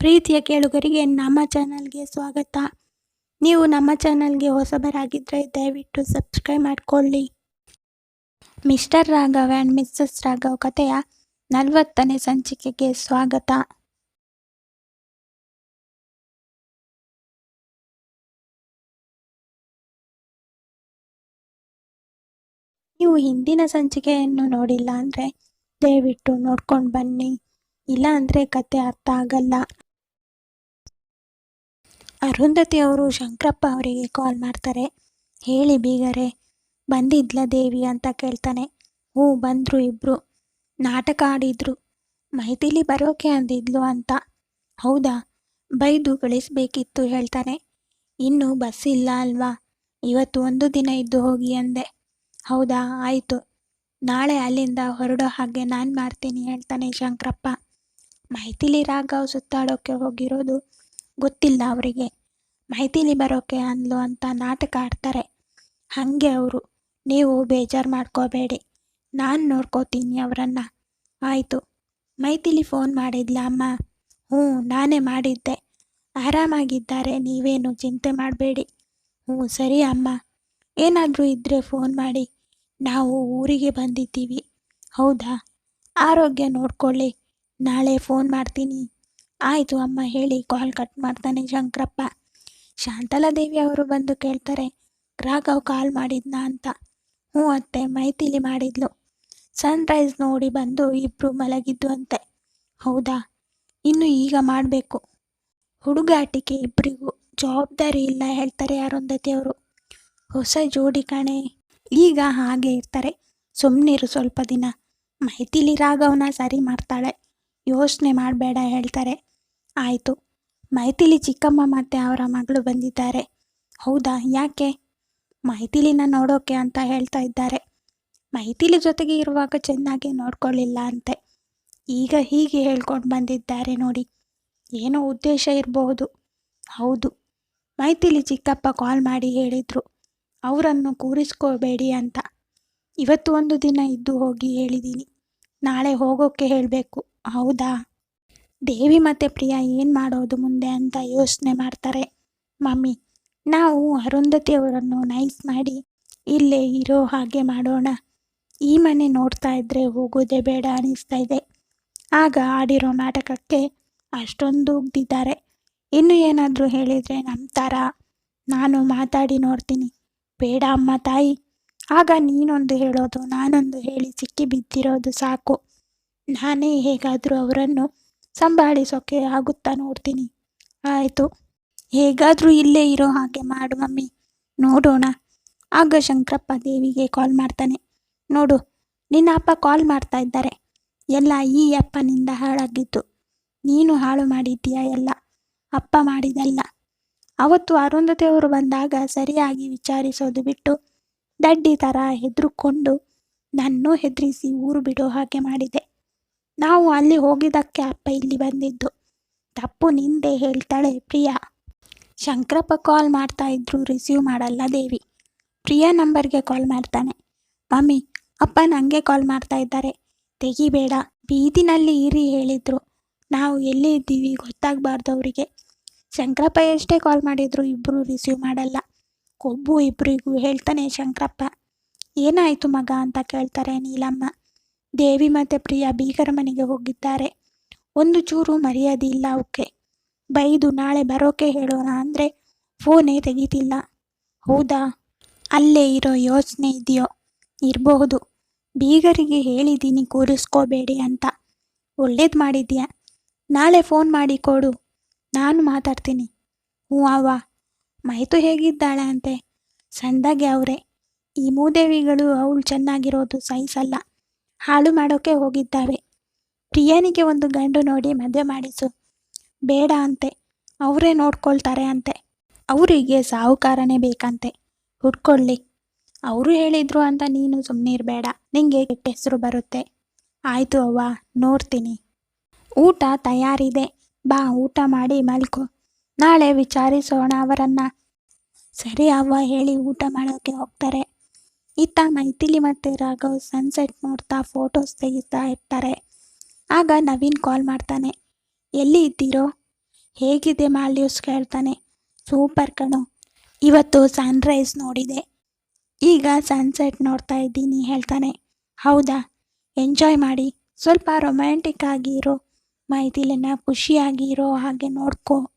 ಪ್ರೀತಿಯ ಕೇಳುಗರಿಗೆ ನಮ್ಮ ಚಾನಲ್ಗೆ ಸ್ವಾಗತ. ನೀವು ನಮ್ಮ ಚಾನಲ್ಗೆ ಹೊಸಬರಾಗಿದ್ದರೆ ದಯವಿಟ್ಟು ಸಬ್ಸ್ಕ್ರೈಬ್ ಮಾಡಿಕೊಳ್ಳಿ. Mister Raghav and missus Raghav ಕಥೆಯ ನಲವತ್ತನೇ ಸಂಚಿಕೆಗೆ ಸ್ವಾಗತ. ನೀವು ಹಿಂದಿನ ಸಂಚಿಕೆಯನ್ನು ನೋಡಿಲ್ಲ ಅಂದರೆ ದಯವಿಟ್ಟು ನೋಡ್ಕೊಂಡು ಬನ್ನಿ. ಇಲ್ಲ ಅಂದರೆ ಕತೆ ಅರ್ಥ ಆಗಲ್ಲ. ಅರುಂಧತಿ ಅವರು ಶಂಕರಪ್ಪ ಅವರಿಗೆ ಕಾಲ್ ಮಾಡ್ತಾರೆ. ಹೇಳಿ ಬೀಗರೆ, ಬಂದಿದ್ಲ ದೇವಿ ಅಂತ ಕೇಳ್ತಾನೆ. ಹ್ಞೂ, ಬಂದರು ಇಬ್ಬರು ನಾಟಕ ಆಡಿದ್ರು. ಮೈಥಿಲಿ ಬರೋಕೆ ಅಂದಿದ್ಲು ಅಂತ. ಹೌದಾ? ಬೈದು ಗಳಿಸ್ಬೇಕಿತ್ತು ಹೇಳ್ತಾನೆ. ಇನ್ನೂ ಬಸ್ ಇಲ್ಲ ಅಲ್ವಾ? ಇವತ್ತು ಒಂದು ದಿನ ಇದ್ದು ಹೋಗಿ ಅಂದೆ. ಹೌದಾ, ಆಯಿತು. ನಾಳೆ ಅಲ್ಲಿಂದ ಹೊರಡೋ ಹಾಗೆ ನಾನು ಮಾಡ್ತೀನಿ, ಹೇಳ್ತಾನೆ ಶಂಕರಪ್ಪ. ಮೈಥಿಲಿ ರಾಘವ್ ಸುತ್ತಾಡೋಕ್ಕೆ ಹೋಗಿರೋದು ಗೊತ್ತಿಲ್ಲ ಅವರಿಗೆ. ಮೈಥಿಲಿ ಬರೋಕೆ ಅಂದ್ಲು ಅಂತ ನಾಟಕ ಆಡ್ತಾರೆ. ಹಾಗೆ ಅವರು. ನೀವು ಬೇಜಾರು ಮಾಡ್ಕೋಬೇಡಿ. ನಾನು ನೋಡ್ಕೋತೀನಿ ಅವರನ್ನು. ಆಯಿತು. ಮೈಥಿಲಿ ಫೋನ್ ಮಾಡಿದ್ಲ ಅಮ್ಮ? ಹ್ಞೂ, ನಾನೇ ಮಾಡಿದ್ದೆ. ಆರಾಮಾಗಿದ್ದಾರೆ. ನೀವೇನು ಚಿಂತೆ ಮಾಡಬೇಡಿ. ಹ್ಞೂ, ಸರಿ ಅಮ್ಮ. ಏನಾದರೂ ಇದ್ದರೆ ಫೋನ್ ಮಾಡಿ. ನಾವು ಊರಿಗೆ ಬಂದಿದ್ದೀವಿ. ಹೌದಾ? ಆರೋಗ್ಯ ನೋಡ್ಕೊಳ್ಳಿ. ನಾಳೆ ಫೋನ್ ಮಾಡ್ತೀನಿ. ಆಯಿತು ಅಮ್ಮ ಹೇಳಿ ಕಾಲ್ ಕಟ್ ಮಾಡ್ತಾನೆ ಶಂಕರಪ್ಪ. ಶಾಂತಲಾದೇವಿ ಅವರು ಬಂದು ಕೇಳ್ತಾರೆ, ರಾಘವ್ ಕಾಲ್ ಮಾಡಿದ್ನ ಅಂತ? ಹ್ಞೂ ಅತ್ತೆ, ಮೈಥಿಲಿ ಮಾಡಿದ್ಲು. ಸನ್ರೈಸ್ ನೋಡಿ ಬಂದು ಇಬ್ಬರು ಮಲಗಿದ್ದು ಅಂತೆ. ಹೌದಾ? ಇನ್ನು ಈಗ ಮಾಡಬೇಕು? ಹುಡುಗಾಟಿಕೆ ಇಬ್ಬರಿಗೂ ಜವಾಬ್ದಾರಿ ಇಲ್ಲ, ಹೇಳ್ತಾರೆ ಅರುಂಧತಿ ಅವರು. ಹೊಸ ಜೋಡಿ ಕಣೆ. ಈಗ ಹಾಗೆ ಇರ್ತಾರೆ ಸುಮ್ಮನಿರು ಸ್ವಲ್ಪ ದಿನ. ಮೈಥಿಲಿ ರಾಘವನ ಸರಿ ಮಾಡ್ತಾಳೆ, ಯೋಚನೆ ಮಾಡಬೇಡ, ಹೇಳ್ತಾರೆ. ಆಯಿತು. ಮೈಥಿಲಿ ಚಿಕ್ಕಮ್ಮ ಮತ್ತು ಅವರ ಮಗಳು ಬಂದಿದ್ದಾರೆ. ಹೌದಾ? ಯಾಕೆ? ಮೈಥಿಲಿನ ನೋಡೋಕೆ ಅಂತ ಹೇಳ್ತಾ ಇದ್ದಾರೆ. ಮೈಥಿಲಿ ಜೊತೆಗೆ ಇರುವಾಗ ಚೆನ್ನಾಗಿ ನೋಡ್ಕೊಳ್ಳಿಲ್ಲ ಅಂತೆ. ಈಗ ಹೀಗೆ ಹೇಳ್ಕೊಂಡು ಬಂದಿದ್ದಾರೆ ನೋಡಿ. ಏನೋ ಉದ್ದೇಶ ಇರಬಹುದು. ಹೌದು. ಮೈಥಿಲಿ ಚಿಕ್ಕಪ್ಪ ಕಾಲ್ ಮಾಡಿ ಹೇಳಿದರು. ಅವರನ್ನು ಕೂರಿಸ್ಕೋಬೇಡಿ ಅಂತ. ಇವತ್ತು ಒಂದು ದಿನ ಇದ್ದು ಹೋಗಿ ಹೇಳಿದ್ದೀನಿ ನಾಳೆ ಹೋಗೋಕ್ಕೆ ಹೇಳಬೇಕು. ಹೌದಾ? ದೇವಿ ಮತ್ತು ಪ್ರಿಯಾ ಏನು ಮಾಡೋದು ಮುಂದೆ ಅಂತ ಯೋಚನೆ ಮಾಡ್ತಾರೆ. ಮಮ್ಮಿ, ನಾವು ಅರುಂಧತಿ ಅವರನ್ನು ನೈಸ್ ಮಾಡಿ ಇಲ್ಲೇ ಇರೋ ಹಾಗೆ ಮಾಡೋಣ. ಈ ಮನೆ ನೋಡ್ತಾ ಇದ್ದರೆ ಹೋಗೋದೇ ಬೇಡ ಅನಿಸ್ತಾ ಇದೆ. ಆಗ ಆಡಿರೋ ನಾಟಕಕ್ಕೆ ಅಷ್ಟೊಂದು ಉಗ್ದಿದ್ದಾರೆ. ಇನ್ನು ಏನಾದರೂ ಹೇಳಿದರೆ ನಂಬ್ತಾರ? ನಾನು ಮಾತಾಡಿ ನೋಡ್ತೀನಿ. ಬೇಡ ಅಮ್ಮ ತಾಯಿ. ಆಗ ನೀನೊಂದು ಹೇಳೋದು, ನಾನೊಂದು ಹೇಳಿ ಸಿಕ್ಕಿ ಬಿದ್ದಿರೋದು ಸಾಕು. ನಾನೇ ಹೇಗಾದರೂ ಅವರನ್ನು ಸಂಭಾಳಿಸೋಕೆ ಆಗುತ್ತಾ ನೋಡ್ತೀನಿ. ಆಯಿತು. ಹೇಗಾದರೂ ಇಲ್ಲೇ ಇರೋ ಹಾಗೆ ಮಾಡು ಮಮ್ಮಿ. ನೋಡೋಣ. ಆಗ ಶಂಕರಪ್ಪ ದೇವಿಗೆ ಕಾಲ್ ಮಾಡ್ತಾನೆ. ನೋಡು, ನಿನ್ನ ಅಪ್ಪ ಕಾಲ್ ಮಾಡ್ತಾ ಇದ್ದಾರೆ. ಎಲ್ಲ ಈ ಅಪ್ಪನಿಂದ ಹಾಳಾಗಿದ್ದು. ನೀನು ಹಾಳು ಮಾಡಿದ್ದೀಯ ಎಲ್ಲ? ಅಪ್ಪ ಮಾಡಿದಲ್ಲ ಅವತ್ತು ಅರುಂಧತಿಯವರು ಬಂದಾಗ ಸರಿಯಾಗಿ ವಿಚಾರಿಸೋದು ಬಿಟ್ಟು ದಡ್ಡಿ ಥರ ಹೆದರುಕೊಂಡು ನನ್ನೂ ಹೆದ್ರಿಸಿ ಊರು ಬಿಡೋ ಹಾಗೆ ಮಾಡಿದೆ. ನಾವು ಅಲ್ಲಿ ಹೋಗಿದ್ದಕ್ಕೆ ಅಪ್ಪ ಇಲ್ಲಿ ಬಂದಿದ್ದು. ತಪ್ಪು ನಿಂದೆ ಹೇಳ್ತಾಳೆ ಪ್ರಿಯಾ. ಶಂಕರಪ್ಪ ಕಾಲ್ ಮಾಡ್ತಾ ಇದ್ರು ರಿಸೀವ್ ಮಾಡಲ್ಲ ದೇವಿ. ಪ್ರಿಯಾ ನಂಬರ್ಗೆ ಕಾಲ್ ಮಾಡ್ತಾನೆ. ಮಮ್ಮಿ, ಅಪ್ಪ ನನಗೆ ಕಾಲ್ ಮಾಡ್ತಾ ಇದ್ದಾರೆ. ತೆಗಿಬೇಡ, ಬೀದಿನಲ್ಲಿ ಇರಿ ಹೇಳಿದ್ರು. ನಾವು ಎಲ್ಲಿ ಇದ್ದೀವಿ ಗೊತ್ತಾಗಬಾರ್ದು ಅವರಿಗೆ. ಶಂಕರಪ್ಪ ಎಷ್ಟೇ ಕಾಲ್ ಮಾಡಿದ್ರು ಇಬ್ಬರು ರಿಸೀವ್ ಮಾಡಲ್ಲ. ಕೊಬ್ಬು ಇಬ್ಬರಿಗೂ ಹೇಳ್ತಾನೆ ಶಂಕರಪ್ಪ. ಏನಾಯಿತು ಮಗ ಅಂತ ಕೇಳ್ತಾರೆ ನೀಲಮ್ಮ. ದೇವಿ ಮತ್ತು ಪ್ರಿಯಾ ಬೀಗರ ಮನೆಗೆ ಹೋಗಿದ್ದಾರೆ. ಒಂದು ಚೂರು ಮರ್ಯಾದೆ ಇಲ್ಲ ಅವಕ್ಕೆ. ಬೈದು ನಾಳೆ ಬರೋಕೆ ಹೇಳೋಣ ಅಂದರೆ ಫೋನೇ ತೆಗೀತಿಲ್ಲ. ಹೌದಾ? ಅಲ್ಲೇ ಇರೋ ಯೋಚನೆ ಇದೆಯೋ? ಇರಬಹುದು. ಬೀಗರಿಗೆ ಹೇಳಿದ್ದೀನಿ ಕೂರಿಸ್ಕೋಬೇಡಿ ಅಂತ. ಒಳ್ಳೇದು ಮಾಡಿದ್ಯಾ? ನಾಳೆ ಫೋನ್ ಮಾಡಿ ಕೊಡು. ನಾನು ಮಾತಾಡ್ತೀನಿ. ಹ್ಞೂ ಅವ್ವ. ಮೈತು ಹೇಗಿದ್ದಾಳೆ ಅಂತೆ ಸಂದಾಗೆ ಅವರೇ. ಈ ಮೂದೇವಿಗಳು ಅವಳು ಚೆನ್ನಾಗಿರೋದು ಸಹಿಸಲ್ಲ. ಹಾಳು ಮಾಡೋಕೆ ಹೋಗಿದ್ದಾವೆ ಪ್ರಿಯನಿಗೆ ಒಂದು ಗಂಡು ನೋಡಿ ಮದುವೆ ಮಾಡಿಸು. ಬೇಡ ಅಂತೆ. ಅವರೇ ನೋಡ್ಕೊಳ್ತಾರೆ ಅಂತೆ. ಅವರಿಗೆ ಸಾಹುಕಾರನೇ ಬೇಕಂತೆ. ಹುಡ್ಕೊಳ್ಳಿ ಅವರು ಹೇಳಿದ್ರು ಅಂತ ನೀನು ಸುಮ್ಮನೆ ಇರಬೇಡ. ನಿಂಗೆ ಕೆಟ್ಟ ಹೆಸರು ಬರುತ್ತೆ. ಆಯಿತು ಅವ್ವ, ನೋಡ್ತೀನಿ. ಊಟ ತಯಾರಿದೆ. ಬಾ, ಊಟ ಮಾಡಿ ಮಲ್ಕೊ ನಾಳೆ ವಿಚಾರಿಸೋಣ ಅವರನ್ನು. ಸರಿ ಅವ್ವ, ಹೇಳಿ ಊಟ ಮಾಡೋಕ್ಕೆ ಹೋಗ್ತಾರೆ. ಇತ್ತ ಮೈಥಿಲಿ ಮತ್ತು ರಾಘವ್ ಸನ್ಸೆಟ್ ನೋಡ್ತಾ ಫೋಟೋಸ್ ತೆಗಿತಾ ಇರ್ತಾರೆ. ಆಗ ನವೀನ್ ಕಾಲ್ ಮಾಡ್ತಾನೆ. ಎಲ್ಲಿ ಇದ್ದೀರೋ? ಹೇಗಿದೆ ಮಾಲ್ಡೀವ್ಸ್ ಕೇಳ್ತಾನೆ. ಸೂಪರ್ ಕಣೋ. ಇವತ್ತು ಸನ್ರೈಸ್ ನೋಡಿದೆ. ಈಗ ಸನ್ಸೆಟ್ ನೋಡ್ತಾ ಇದ್ದೀನಿ ಹೇಳ್ತಾನೆ. ಹೌದಾ? ಎಂಜಾಯ್ ಮಾಡಿ. ಸ್ವಲ್ಪ ರೊಮ್ಯಾಂಟಿಕ್ ಆಗಿ ಇರೋ ಮೈಥಿಲಿನ ಖುಷಿಯಾಗಿರೋ ಹಾಗೆ ನೋಡ್ಕೋ.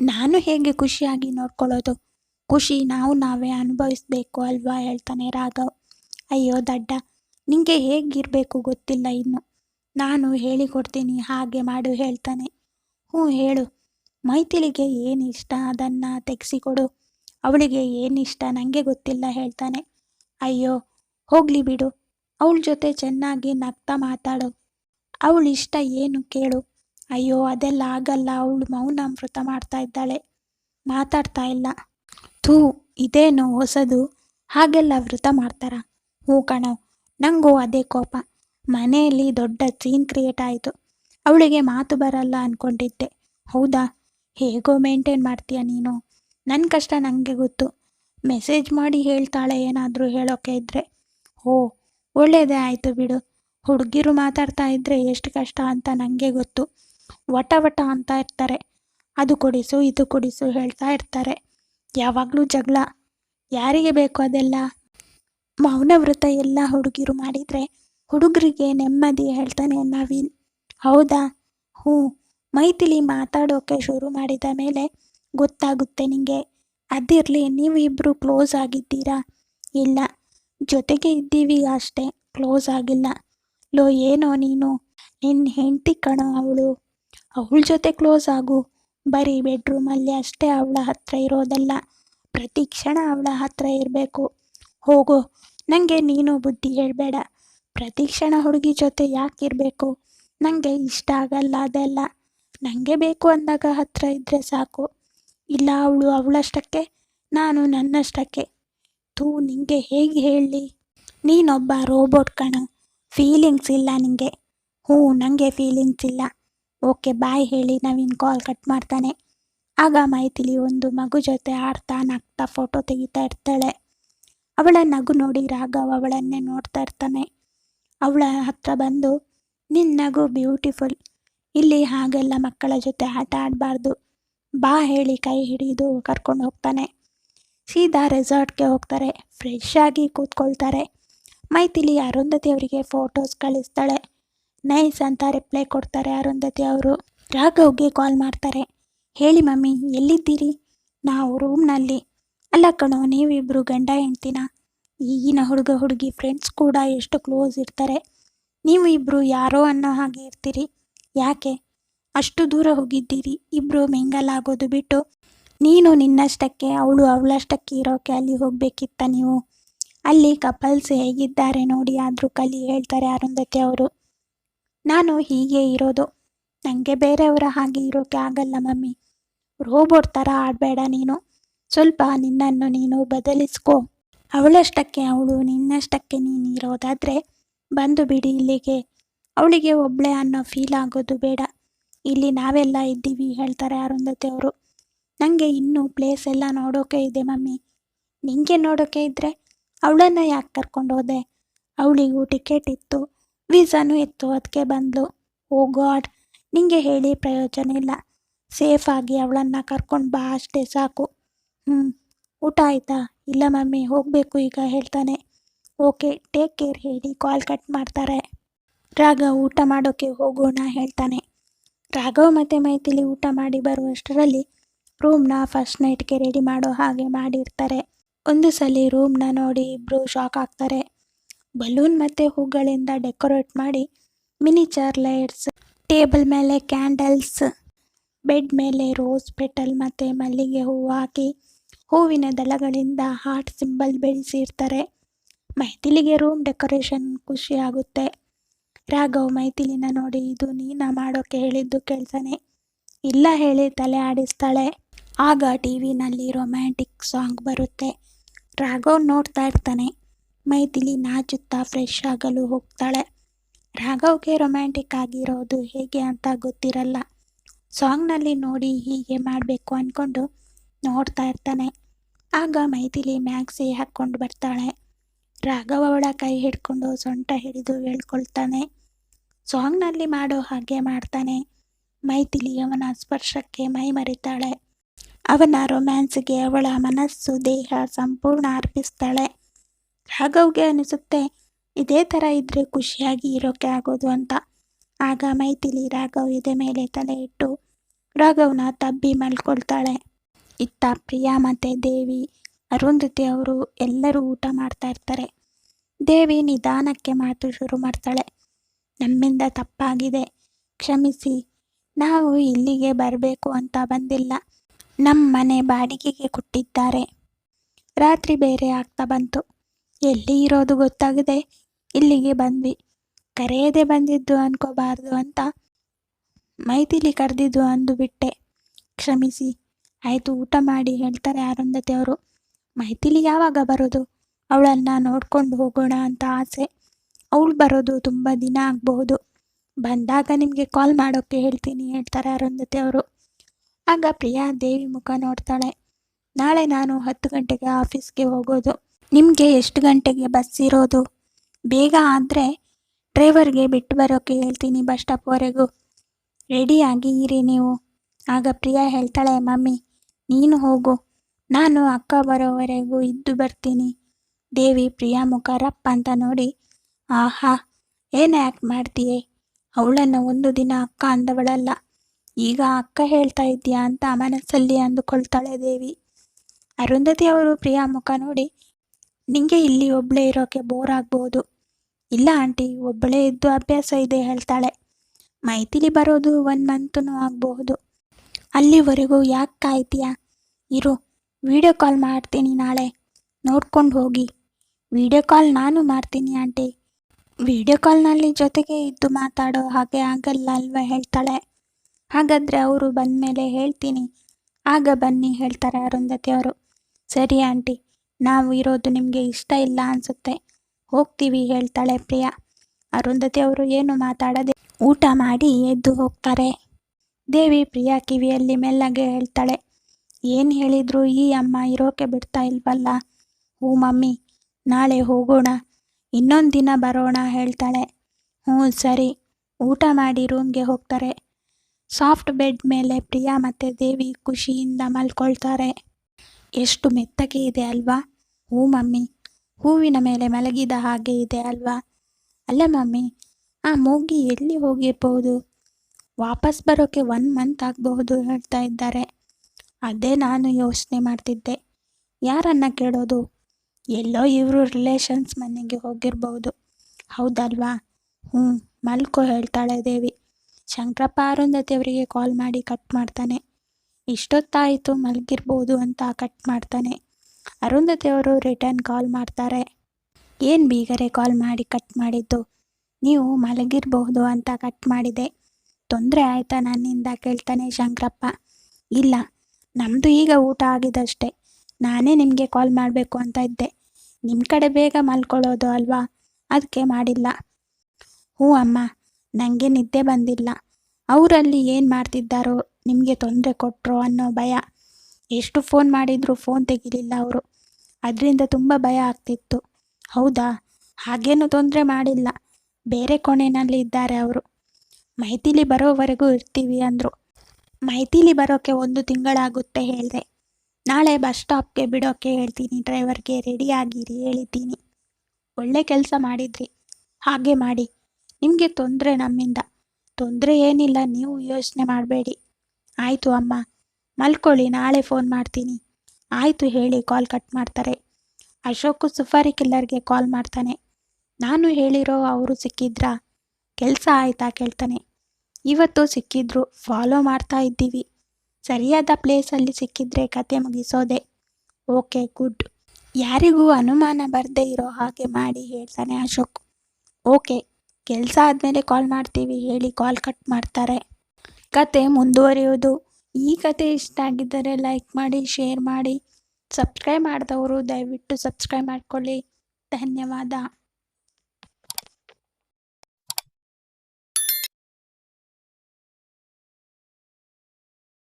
ನಾನು ಹೇಗೆ ಖುಷಿಯಾಗಿ ನೋಡ್ಕೊಳ್ಳೋದು? ಖುಷಿ, ನಾವು ನಾವೇ ಅನುಭವಿಸ್ಬೇಕು ಅಲ್ವಾ? ಹೇಳ್ತಾನೆ ರಾಘವ್. ಅಯ್ಯೋ ದಡ್ಡ, ನಿಂಗೆ ಹೇಗಿರಬೇಕು ಗೊತ್ತಿಲ್ಲ ಇನ್ನು. ನಾನು ಹೇಳಿಕೊಡ್ತೀನಿ, ಹಾಗೆ ಮಾಡು ಹೇಳ್ತಾನೆ. ಹ್ಞೂ, ಹೇಳು. ಮೈಥಿಲಿಗೆ ಏನು ಇಷ್ಟ? ಅದನ್ನು ತೆಗೆಸಿಕೊಡು. ಅವಳಿಗೆ ಏನಿಷ್ಟ ನನಗೆ ಗೊತ್ತಿಲ್ಲ ಹೇಳ್ತಾನೆ. ಅಯ್ಯೋ, ಹೋಗಲಿ ಬಿಡು. ಅವಳ ಜೊತೆ ಚೆನ್ನಾಗಿ ನಗ್ತಾ ಮಾತಾಡು. ಅವಳ ಇಷ್ಟ ಏನು ಕೇಳು. ಅಯ್ಯೋ, ಅದೆಲ್ಲ ಆಗಲ್ಲ. ಅವಳು ಮೌನಾಮೃತ ಮಾಡ್ತಾ ಇದ್ದಾಳೆ. ಮಾತಾಡ್ತಾ ಇಲ್ಲ. ಥೂ ಇದೇನು ಹೊಸದು. ಹಾಗೆಲ್ಲ ವೃತ ಮಾಡ್ತಾರ. ಹ್ಞೂ ಕಣೋ ನನಗೂ ಅದೇ ಕೋಪ. ಮನೆಯಲ್ಲಿ ದೊಡ್ಡ ಸೀನ್ ಕ್ರಿಯೇಟ್ ಆಯಿತು. ಅವಳಿಗೆ ಮಾತು ಬರಲ್ಲ ಅಂದ್ಕೊಂಡಿದ್ದೆ ಹೌದಾ? ಹೇಗೋ ಮೇಂಟೈನ್ ಮಾಡ್ತೀಯ ನೀನು? ನನ್ನ ಕಷ್ಟ ನನಗೆ ಗೊತ್ತು. ಮೆಸೇಜ್ ಮಾಡಿ ಹೇಳ್ತಾಳೆ ಏನಾದರೂ ಹೇಳೋಕೆ ಇದ್ದರೆ ಓ ಒಳ್ಳೆಯದೇ ಆಯಿತು ಬಿಡು. ಹುಡುಗಿರು ಮಾತಾಡ್ತಾ ಇದ್ದರೆ ಎಷ್ಟು ಕಷ್ಟ ಅಂತ ನನಗೆ ಗೊತ್ತು. ವಟ ವಟ ಅಂತ ಇರ್ತಾರೆ. ಅದು ಕೊಡಿಸು, ಇದು ಕೊಡಿಸು ಹೇಳ್ತಾ ಇರ್ತಾರೆ. ಯಾವಾಗಲೂ ಜಗಳ. ಯಾರಿಗೆ ಬೇಕು ಅದೆಲ್ಲ? ಮೌನ ವ್ರತ ಎಲ್ಲ ಹುಡುಗಿರು ಮಾಡಿದರೆ ಹುಡುಗರಿಗೆ ನೆಮ್ಮದಿ ಹೇಳ್ತಾನೆ ನವೀನ್. ಹೌದಾ? ಹ್ಞೂ. ಮೈಥಿಲಿ ಮಾತಾಡೋಕೆ ಶುರು ಮಾಡಿದ ಮೇಲೆ ಗೊತ್ತಾಗುತ್ತೆ ನಿಮಗೆ ಅದಿರಲಿ ನೀವಿಬ್ಬರು ಕ್ಲೋಸ್ ಆಗಿದ್ದೀರಾ? ಇಲ್ಲ. ಜೊತೆಗೆ ಇದ್ದೀವಿ ಅಷ್ಟೇ. ಕ್ಲೋಸ್ ಆಗಿಲ್ಲ. ಲೋ, ಏನೋ ನೀನು? ನಿನ್ನ ಹೆಂಡತಿ ಕಣೋ ಅವಳು. ಅವಳ ಜೊತೆ ಕ್ಲೋಸ್ ಆಗು. ಬರೀ ಬೆಡ್ರೂಮಲ್ಲಿ ಅಷ್ಟೇ ಅವಳ ಹತ್ರ ಇರೋದಲ್ಲ. ಪ್ರತಿ ಕ್ಷಣ ಅವಳ ಹತ್ರ ಇರಬೇಕು. ಹೋಗೋ ನನಗೆ ನೀನು ಬುದ್ಧಿ ಹೇಳಬೇಡ. ಪ್ರತಿ ಕ್ಷಣ ಹುಡುಗಿ ಜೊತೆ ಯಾಕೆ ಇರಬೇಕು? ನನಗೆ ಇಷ್ಟ ಆಗಲ್ಲ ಅದೆಲ್ಲ. ನನಗೆ ಬೇಕು ಅಂದಾಗ ಹತ್ರ ಇದ್ದರೆ ಸಾಕು. ಇಲ್ಲ ಅವಳು ಅವಳಷ್ಟಕ್ಕೆ, ನಾನು ನನ್ನಷ್ಟಕ್ಕೆ. ತೂ ನಿಂಗೆ ಹೇಗೆ ಹೇಳಲಿ ನೀನೊಬ್ಬ ರೋಬೋಟ್ ಕಣ. ಫೀಲಿಂಗ್ಸ್ ಇಲ್ಲ ನಿಂಗೆ. ಹ್ಞೂ ನನಗೆ ಫೀಲಿಂಗ್ಸ್ ಇಲ್ಲ. ಓಕೆ, ಬಾಯ್ ಹೇಳಿ. ನವೀನ್ ಕಾಲ್ ಕಟ್ ಮಾಡ್ತಾನೆ. ಆಗ ಮೈಥಿಲಿ ಒಂದು ಮಗು ಜೊತೆ ಆಡ್ತಾ ನಗ್ತಾ ಫೋಟೋ ತೆಗಿತಾ ಇರ್ತಾಳೆ. ಅವಳ ನಗು ನೋಡಿ ರಾಘವ್ ಅವಳನ್ನೇ ನೋಡ್ತಾ ಇರ್ತಾನೆ. ಅವಳ ಹತ್ರ ಬಂದು ನಿನ್ನ ನಗು ಬ್ಯೂಟಿಫುಲ್ ಇಲ್ಲಿ ಹಾಗೆಲ್ಲ ಮಕ್ಕಳ ಜೊತೆ ಆಟ ಆಡಬಾರ್ದು. ಬಾ ಹೇಳಿ, ಕೈ ಹಿಡಿದು ಕರ್ಕೊಂಡು ಹೋಗ್ತಾನೆ. ಸೀದಾ ರೆಸಾರ್ಟ್ಗೆ ಹೋಗ್ತಾರೆ. ಫ್ರೆಶ್ ಆಗಿ ಕೂತ್ಕೊಳ್ತಾರೆ. ಮೈಥಿಲಿ ಅರುಂಧತಿ ಅವರಿಗೆ ಫೋಟೋಸ್ ಕಳಿಸ್ತಾಳೆ. ನೈಸ್ ಅಂತ ರಿಪ್ಲೈ ಕೊಡ್ತಾರೆ ಅರುಂಧತಿ ಅವರು. ರಾಘವ್ಗೆ ಕಾಲ್ ಮಾಡ್ತಾರೆ. ಹೇಳಿ ಮಮ್ಮಿ, ಎಲ್ಲಿದ್ದೀರಿ? ನಾವು ರೂಮ್ನಲ್ಲಿ ಅಲ್ಲ ಕಣೋ ನೀವಿಬ್ಬರು ಗಂಡ ಹೆಂಡ್ತಿನ? ಈಗಿನ ಹುಡುಗ ಹುಡುಗಿ ಫ್ರೆಂಡ್ಸ್ ಕೂಡ ಎಷ್ಟು ಕ್ಲೋಸ್ ಇರ್ತಾರೆ. ನೀವು ಇಬ್ಬರು ಯಾರೋ ಅನ್ನೋ ಹಾಗೆ ಇರ್ತೀರಿ. ಯಾಕೆ? ಅಷ್ಟು ದೂರ ಹೋಗಿದ್ದೀರಿ. ಇಬ್ಬರು ಮಿಂಗಲ್ ಆಗೋದು ಬಿಟ್ಟು ನೀನು ನಿನ್ನಷ್ಟಕ್ಕೆ, ಅವಳು ಅವಳಷ್ಟಕ್ಕೆ ಇರೋಕೆ ಅಲ್ಲಿ ಹೋಗಬೇಕಿತ್ತ ನೀವು? ಅಲ್ಲಿ ಕಪಲ್ಸ್ ಹೇಗಿದ್ದಾರೆ ನೋಡಿ ಆದರೂ ಕಲಿ, ಹೇಳ್ತಾರೆ ಅರುಂಧತಿ ಅವರು. ನಾನು ಹೀಗೆ ಇರೋದು. ನನಗೆ ಬೇರೆಯವರ ಹಾಗೆ ಇರೋಕೆ ಆಗಲ್ಲ ಮಮ್ಮಿ. ರೋಬೋಟ್ ಥರ ಆಡಬೇಡ ನೀನು. ಸ್ವಲ್ಪ ನಿನ್ನನ್ನು ನೀನು ಬದಲಿಸ್ಕೋ. ಅವಳಷ್ಟಕ್ಕೆ ಅವಳು ನಿನ್ನಷ್ಟಕ್ಕೆ ನೀನು ಇರೋದಾದರೆ ಬಂದು ಬಿಡಿ ಇಲ್ಲಿಗೆ. ಅವಳಿಗೆ ಒಬ್ಬಳೆ ಅನ್ನೋ ಫೀಲ್ ಆಗೋದು ಬೇಡ. ಇಲ್ಲಿ ನಾವೆಲ್ಲ ಇದ್ದೀವಿ ಹೇಳ್ತಾರೆ ಅರುಂಧತಿ ಅವರು ನನಗೆ ಇನ್ನೂ ಪ್ಲೇಸ್ ಎಲ್ಲ ನೋಡೋಕೆ ಇದೆ ಮಮ್ಮಿ. ನಿಂಗೆ ನೋಡೋಕೆ ಇದ್ದರೆ ಅವಳನ್ನು ಯಾಕೆ ಕರ್ಕೊಂಡು ಹೋದೆ? ಅವಳಿಗೂ ಟಿಕೆಟ್ ಇತ್ತು. ವೀಸಾನೂ ಇತ್ತು ಅದಕ್ಕೆ ಬಂದಳು ಓ ಗಾಡ್, ನಿಂಗೆ ಹೇಳಿ ಪ್ರಯೋಜನ ಇಲ್ಲ. ಸೇಫಾಗಿ ಅವಳನ್ನು ಕರ್ಕೊಂಡು ಬಾ ಅಷ್ಟೇ ಸಾಕು. ಹ್ಞೂ ಊಟ ಆಯಿತಾ? ಇಲ್ಲ ಮಮ್ಮಿ, ಹೋಗಬೇಕು ಈಗ ಹೇಳ್ತಾನೆ. ಓಕೆ, ಟೇಕ್ ಕೇರ್ ಹೇಳಿ, ಕಾಲ್ ಕಟ್ ಮಾಡ್ತಾರೆ. ರಾಘವ್, ಊಟ ಮಾಡೋಕ್ಕೆ ಹೋಗೋಣ ಹೇಳ್ತಾನೆ. ರಾಘವ್ ಮತ್ತು ಮೈಥಿಲಿ ಊಟ ಮಾಡಿ ಬರುವಷ್ಟರಲ್ಲಿ ರೂಮ್ನ ಫಸ್ಟ್ ನೈಟ್ಗೆ ರೆಡಿ ಮಾಡೋ ಹಾಗೆ ಮಾಡಿರ್ತಾರೆ. ಒಂದು ಸಲ ರೂಮ್ನ ನೋಡಿ ಇಬ್ಬರು ಶಾಕ್ ಆಗ್ತಾರೆ. ಬಲೂನ್ ಮತ್ತೆ ಹೂಗಳಿಂದ ಡೆಕೋರೇಟ್ ಮಾಡಿ ಮಿನಿಚರ್ ಲೈಟ್ಸ್, ಟೇಬಲ್ ಮೇಲೆ ಕ್ಯಾಂಡಲ್ಸ್, ಬೆಡ್ ಮೇಲೆ ರೋಸ್ ಪೆಟಲ್ ಮತ್ತು ಮಲ್ಲಿಗೆ ಹೂವು ಹಾಕಿ ಹೂವಿನ ದಳಗಳಿಂದ ಹಾರ್ಟ್ ಸಿಂಬಲ್ ಬೆಳೆಸಿರ್ತಾರೆ ಮೈಥಿಲಿಗೆ ರೂಮ್ ಡೆಕೋರೇಷನ್ ಖುಷಿ ಆಗುತ್ತೆ. ರಾಘವ್ ಮೈಥಿಲಿನ ನೋಡಿ, ಇದು ನೀನ ಮಾಡೋಕೆ ಹೇಳಿದ್ದು ಕೇಳ್ತಾನೆ ಇಲ್ಲ ಹೇಳಿ ತಲೆ ಆಡಿಸ್ತಾಳೆ. ಆಗ ಟಿ ವಿನಲ್ಲಿ ರೊಮ್ಯಾಂಟಿಕ್ ಸಾಂಗ್ ಬರುತ್ತೆ. ರಾಘವ್ ನೋಡ್ತಾ ಇರ್ತಾನೆ. ಮೈಥಿಲಿ ನಾಚುತ್ತಾ ಫ್ರೆಶ್ ಆಗಲು ಹೋಗ್ತಾಳೆ. ರಾಘವ್ಗೆ ರೊಮ್ಯಾಂಟಿಕ್ ಆಗಿರೋದು ಹೇಗೆ ಅಂತ ಗೊತ್ತಿರಲ್ಲ. ಸಾಂಗ್ನಲ್ಲಿ ನೋಡಿ ಹೀಗೆ ಮಾಡಬೇಕು ಅಂದ್ಕೊಂಡು ನೋಡ್ತಾ ಇರ್ತಾನೆ. ಆಗ ಮೈಥಿಲಿ ಮ್ಯಾಕ್ಸಿ ಹಾಕ್ಕೊಂಡು ಬರ್ತಾಳೆ. ರಾಘವ್ ಅವಳ ಕೈ ಹಿಡ್ಕೊಂಡು ಸೊಂಟ ಹಿಡಿದು ಹೇಳ್ಕೊಳ್ತಾನೆ. ಸಾಂಗ್ನಲ್ಲಿ ಮಾಡೋ ಹಾಗೆ ಮಾಡ್ತಾನೆ. ಮೈಥಿಲಿ ಅವನ ಸ್ಪರ್ಶಕ್ಕೆ ಮೈ ಮರಿತಾಳೆ. ಅವನ ರೊಮ್ಯಾನ್ಸ್ಗೆ ಅವಳ ಮನಸ್ಸು ದೇಹ ಸಂಪೂರ್ಣ ಅರ್ಪಿಸ್ತಾಳೆ. ರಾಘವ್ಗೆ ಅನಿಸುತ್ತೆ. ಇದೇ ಥರ ಇದ್ರೆ ಖುಷಿಯಾಗಿ ಇರೋಕೆ ಆಗೋದು ಅಂತ. ಆಗ ಮೈತಿಲಿ ರಾಘವ್ ಎದೆ ಮೇಲೆ ತಲೆ ಇಟ್ಟು ರಾಘವ್ನ ತಬ್ಬಿ ಮಲ್ಕೊಳ್ತಾಳೆ. ಇತ್ತ ಪ್ರಿಯಾ ಮತ್ತು ದೇವಿ, ಅರುಂಧತಿ ಅವರು ಎಲ್ಲರೂ ಊಟ ಮಾಡ್ತಾ ಇರ್ತಾರೆ. ದೇವಿ ನಿಧಾನಕ್ಕೆ ಮಾತು ಶುರು ಮಾಡ್ತಾಳೆ. ನಮ್ಮಿಂದ ತಪ್ಪಾಗಿದೆ. ಕ್ಷಮಿಸಿ, ನಾವು ಇಲ್ಲಿಗೆ ಬರಬೇಕು ಅಂತ ಬಂದಿಲ್ಲ. ನಮ್ಮ ಮನೆ ಬಾಡಿಗೆಗೆ ಕೊಟ್ಟಿದ್ದಾರೆ. ರಾತ್ರಿ ಬೇರೆ ಆಗ್ತಾ ಬಂತು. ಎಲ್ಲಿ ಇರೋದು ಗೊತ್ತಾಗದೆ? ಇಲ್ಲಿಗೆ ಬಂದ್ವಿ. ಕರೆಯದೆ ಬಂದಿದ್ದು ಅನ್ಕೋಬಾರ್ದು ಅಂತ ಮೈತಿಲಿ ಕರೆದಿದ್ದು ಅಂದು ಬಿಟ್ಟೆ. ಕ್ಷಮಿಸಿ. ಆಯಿತು, ಊಟ ಮಾಡಿ ಹೇಳ್ತಾರೆ ಅರುಂಧತಿ ಅವರು. ಮೈತಿಲಿ ಯಾವಾಗ ಬರೋದು? ಅವಳನ್ನು ನೋಡ್ಕೊಂಡು ಹೋಗೋಣ ಅಂತ ಆಸೆ. ಅವಳು ಬರೋದು ತುಂಬ ದಿನ ಆಗಬಹುದು. ಬಂದಾಗ ನಿಮಗೆ ಕಾಲ್ ಮಾಡೋಕ್ಕೆ ಹೇಳ್ತೀನಿ ಹೇಳ್ತಾರೆ ಅರುಂಧತಿ ಅವರು. ಆಗ ಪ್ರಿಯಾ ದೇವಿ ಮುಖ ನೋಡ್ತಾಳೆ. ನಾಳೆ ನಾನು ಹತ್ತು ಗಂಟೆಗೆ ಆಫೀಸ್ಗೆ ಹೋಗೋದು. ನಿಮಗೆ ಎಷ್ಟು ಗಂಟೆಗೆ ಬಸ್ ಇರೋದು? ಬೇಗ ಆದರೆ ಡ್ರೈವರ್ಗೆ ಬಿಟ್ಟು ಬರೋಕ್ಕೆ ಹೇಳ್ತೀನಿ ಬಸ್ ಸ್ಟಾಪ್ವರೆಗೂ ರೆಡಿಯಾಗಿ ಇರಿ ನೀವು. ಆಗ ಪ್ರಿಯಾ ಹೇಳ್ತಾಳೆ, ಮಮ್ಮಿ, ನೀನು ಹೋಗು. ನಾನು ಅಕ್ಕ ಬರೋವರೆಗೂ ಇದ್ದು ಬರ್ತೀನಿ. ದೇವಿ ಪ್ರಿಯಾ ಮುಖ ರಪ್ಪ ಅಂತ ನೋಡಿ, ಆಹಾ, ಏನು ಆ್ಯಕ್ಟ್ ಮಾಡ್ತೀಯೇ? ಅವಳನ್ನು ಒಂದು ದಿನ ಅಕ್ಕ ಅಂದವಳಲ್ಲ. ಈಗ ಅಕ್ಕ ಹೇಳ್ತಾ ಇದ್ದೀಯಾ ಅಂತ ಮನಸ್ಸಲ್ಲಿ ಅಂದುಕೊಳ್ತಾಳೆ ದೇವಿ. ಅರುಂಧತಿ ಅವರು ಪ್ರಿಯಾ ಮುಖ ನೋಡಿ ನಿಂಗೆ ಇಲ್ಲಿ ಒಬ್ಬಳೇ ಇರೋಕೆ ಬೋರ್ ಆಗ್ಬೋದು. ಇಲ್ಲ ಆಂಟಿ ಒಬ್ಬಳೇ ಇದ್ದು ಅಭ್ಯಾಸ ಇದೆ ಹೇಳ್ತಾಳೆ. ಮೈತಿಲಿ ಬರೋದು ಒನ್ ಮಂತೂ ಆಗಬಹುದು. ಅಲ್ಲಿವರೆಗೂ ಯಾಕೆ ಕಾಯ್ತೀಯಾ? ಇರು ವಿಡಿಯೋ ಕಾಲ್ ಮಾಡ್ತೀನಿ ನಾಳೆ. ನೋಡ್ಕೊಂಡು ಹೋಗಿ. ವಿಡಿಯೋ ಕಾಲ್ ನಾನು ಮಾಡ್ತೀನಿ ಆಂಟಿ. ವಿಡಿಯೋ ಕಾಲ್ನಲ್ಲಿ ಜೊತೆಗೆ ಇದ್ದು ಮಾತಾಡೋ ಹಾಗೆ ಆಗಲ್ಲ ಅಲ್ವಾ ಹೇಳ್ತಾಳೆ. ಹಾಗಾದರೆ ಅವರು ಬಂದ ಮೇಲೆ ಹೇಳ್ತೀನಿ. ಆಗ ಬನ್ನಿ ಹೇಳ್ತಾರೆ ಅರುಂಧತಿ ಅವರು ಸರಿ ಆಂಟಿ. ನಾವು ಇರೋದು ನಿಮಗೆ ಇಷ್ಟ ಇಲ್ಲ ಅನಿಸುತ್ತೆ. ಹೋಗ್ತೀವಿ ಹೇಳ್ತಾಳೆ ಪ್ರಿಯಾ. ಅರುಂಧತಿ ಅವರು ಏನು ಮಾತಾಡದೆ ಊಟ ಮಾಡಿ ಎದ್ದು ಹೋಗ್ತಾರೆ. ದೇವಿ ಪ್ರಿಯಾ ಕಿವಿಯಲ್ಲಿ ಮೆಲ್ಲಗೆ ಹೇಳ್ತಾಳೆ, ಏನು ಹೇಳಿದ್ರು ಈ ಅಮ್ಮ ಇರೋಕೆ ಬಿಡ್ತಾ ಇಲ್ವಲ್ಲ? ಹ್ಞೂ ಮಮ್ಮಿ, ನಾಳೆ ಹೋಗೋಣ, ಇನ್ನೊಂದು ದಿನ ಬರೋಣ, ಹೇಳ್ತಾಳೆ. ಹ್ಞೂ, ಸರಿ. ಊಟ ಮಾಡಿ ರೂಮ್ಗೆ ಹೋಗ್ತಾರೆ. ಸಾಫ್ಟ್ ಬೆಡ್ ಮೇಲೆ ಪ್ರಿಯಾ ಮತ್ತು ದೇವಿ ಖುಷಿಯಿಂದ ಮಲ್ಕೊಳ್ತಾರೆ. ಎಷ್ಟು ಮೆತ್ತಗೆ ಇದೆ ಅಲ್ವಾ? ಹೂ ಮಮ್ಮಿ, ಹೂವಿನ ಮೇಲೆ ಮಲಗಿದ ಹಾಗೆ ಇದೆ ಅಲ್ವಾ? ಅಲ್ಲ ಮಮ್ಮಿ, ಆ ಮೂಗಿ ಎಲ್ಲಿ ಹೋಗಿರ್ಬೋದು? ವಾಪಸ್ ಬರೋಕ್ಕೆ ಒನ್ ಮಂತ್ ಆಗಬಹುದು ಹೇಳ್ತಾ ಇದ್ದಾರೆ. ಅದೇ ನಾನು ಯೋಚನೆ ಮಾಡ್ತಿದ್ದೆ. ಯಾರನ್ನ ಕೇಳೋದು? ಎಲ್ಲೋ ಇವರು ರಿಲೇಷನ್ಸ್ ಮನೆಗೆ ಹೋಗಿರ್ಬೋದು. ಹೌದಲ್ವಾ? ಹ್ಞೂ ಮಲ್ಕೋ ಹೇಳ್ತಾಳೆ ದೇವಿ. ಶಂಕರಪ್ಪ ಅರುಂಧತಿ ಅವರಿಗೆ ಕಾಲ್ ಮಾಡಿ ಕಟ್ ಮಾಡ್ತಾನೆ. ಇಷ್ಟೊತ್ತಾಯಿತು ಮಲಗಿರ್ಬೋದು ಅಂತ ಕಟ್ ಮಾಡ್ತಾನೆ. ಅರುಂಧತಿ ಅವರು ರಿಟರ್ನ್ ಕಾಲ್ ಮಾಡ್ತಾರೆ. ಏನು ಬೀಗರೆ ಕಾಲ್ ಮಾಡಿ ಕಟ್ ಮಾಡಿದ್ದು? ನೀವು ಮಲಗಿರ್ಬಹುದು ಅಂತ ಕಟ್ ಮಾಡಿದೆ. ತೊಂದರೆ ಆಯಿತಾ ನನ್ನಿಂದ ಕೇಳ್ತಾನೆ ಶಂಕರಪ್ಪ. ಇಲ್ಲ ನಮ್ಮದು ಈಗ ಊಟ ಆಗಿದಷ್ಟೇ. ನಾನೇ ನಿಮಗೆ ಕಾಲ್ ಮಾಡಬೇಕು ಅಂತ ಇದ್ದೆ. ನಿಮ್ಮ ಕಡೆ ಬೇಗ ಮಲ್ಕೊಳ್ಳೋದು ಅಲ್ವಾ? ಅದಕ್ಕೆ ಮಾಡಿಲ್ಲ. ಹ್ಞೂ ಅಮ್ಮ ನನಗೆ ನಿದ್ದೆ ಬಂದಿಲ್ಲ. ಅವರಲ್ಲಿ ಏನು ಮಾಡ್ತಿದ್ದಾರೋ ನಿಮಗೆ ತೊಂದರೆ ಕೊಟ್ಟರು ಅನ್ನೋ ಭಯ. ಎಷ್ಟು ಫೋನ್ ಮಾಡಿದರೂ ಫೋನ್ ತೆಗಿಲಿಲ್ಲ ಅವರು. ಅದರಿಂದ ತುಂಬ ಭಯ ಆಗ್ತಿತ್ತು. ಹೌದಾ? ಹಾಗೇನು ತೊಂದರೆ ಮಾಡಿಲ್ಲ. ಬೇರೆ ಕೋಣೆಯಲ್ಲಿ ಇದ್ದಾರೆ ಅವರು. ಮೈಥಿಲಿ ಬರೋವರೆಗೂ ಇರ್ತೀವಿ ಅಂದರು. ಮೈಥಿಲಿ ಬರೋಕ್ಕೆ ಒಂದು ತಿಂಗಳಾಗುತ್ತೆ ಹೇಳಿದೆ. ನಾಳೆ ಬಸ್ ಸ್ಟಾಪ್ಗೆ ಬಿಡೋಕ್ಕೆ ಹೇಳ್ತೀನಿ. ಡ್ರೈವರ್ಗೆ ರೆಡಿಯಾಗಿರಿ ಹೇಳಿದ್ದೀನಿ. ಒಳ್ಳೆ ಕೆಲಸ ಮಾಡಿದ್ರಿ. ಹಾಗೆ ಮಾಡಿ. ನಿಮಗೆ ತೊಂದರೆ ನಮ್ಮಿಂದ. ತೊಂದರೆ ಏನಿಲ್ಲ, ನೀವು ಯೋಚನೆ ಮಾಡಬೇಡಿ. ಆಯಿತು ಅಮ್ಮ. ಮಲ್ಕೊಳ್ಳಿ, ನಾಳೆ ಫೋನ್ ಮಾಡ್ತೀನಿ. ಆಯಿತು ಹೇಳಿ ಕಾಲ್ ಕಟ್ ಮಾಡ್ತಾರೆ. ಅಶೋಕ್ ಸುಫಾರಿ ಕಿಲ್ಲರ್ಗೆ ಕಾಲ್ ಮಾಡ್ತಾನೆ. ನಾನು ಹೇಳಿರೋ ಅವರು ಸಿಕ್ಕಿದ್ರಾ? ಕೆಲಸ ಆಯ್ತಾ ಕೇಳ್ತಾನೆ. ಇವತ್ತು ಸಿಕ್ಕಿದ್ರು ಫಾಲೋ ಮಾಡ್ತಾ ಇದ್ದೀವಿ. ಸರಿಯಾದ ಪ್ಲೇಸಲ್ಲಿ ಸಿಕ್ಕಿದ್ರೆ ಕತೆ ಮುಗಿಸೋದೆ. ಓಕೆ ಗುಡ್ ಯಾರಿಗೂ ಅನುಮಾನ ಬರದೇ ಇರೋ ಹಾಗೆ ಮಾಡಿ ಹೇಳ್ತಾನೆ ಅಶೋಕ್. ಓಕೆ ಕೆಲಸ ಆದಮೇಲೆ ಕಾಲ್ ಮಾಡ್ತೀವಿ, ಹೇಳಿ ಕಾಲ್ ಕಟ್ ಮಾಡ್ತಾರೆ. ಕತೆ ಮುಂದುವರಿಯೋದು ಈ ಕತೆ ಇಷ್ಟ ಆಗಿದ್ದರೆ ಲೈಕ್ ಮಾಡಿ, ಶೇರ್ ಮಾಡಿ, ಸಬ್ಸ್ಕ್ರೈಬ್ ಮಾಡಿದವರು ದಯವಿಟ್ಟು ಸಬ್ಸ್ಕ್ರೈಬ್ ಮಾಡ್ಕೊಳ್ಳಿ. ಧನ್ಯವಾದ.